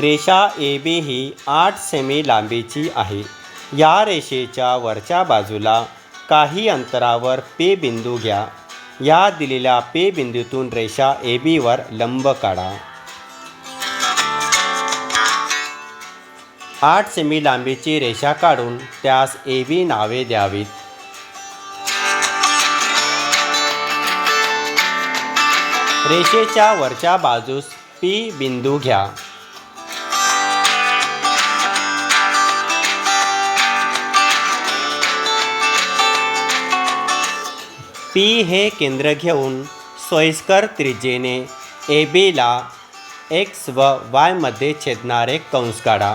रेषा A B ही आठ semi लांबीची आहे. या रेषेच्या वरच्या बाजूला काही अंतरावर पे बिंदू घ्या. या दिलेल्या पे बिंदूतून रेषा ए बीवर लंब काढा. आठ सेमी लांबीची रेषा काढून त्यास ए बी नावे द्यावीत. रेषेच्या वरच्या बाजूस पी बिंदू घ्या. पी हे केंद्र घेऊन सोयीस्कर त्रिज्येने ए बीला एक्स व वायमध्ये छेदणारे कंस काढा.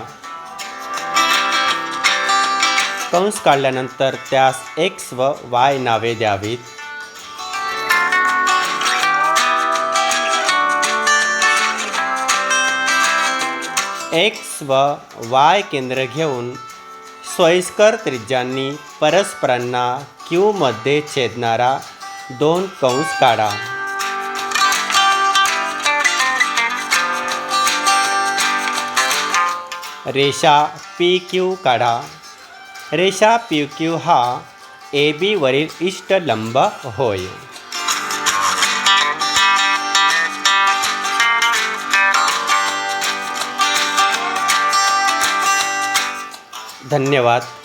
कंस काढल्यानंतर त्यास एक्स व वाय नावे द्यावीत. एक्स व वाय केंद्र घेऊन सोयीस्कर त्रिज्यांनी परस्परांना क्यूमध्ये छेदणारा दोन कंस काढा. रेषा पी क्यू काढा. रेषा पी क्यू हा ए बीवरील इष्टलंब होय. धन्यवाद.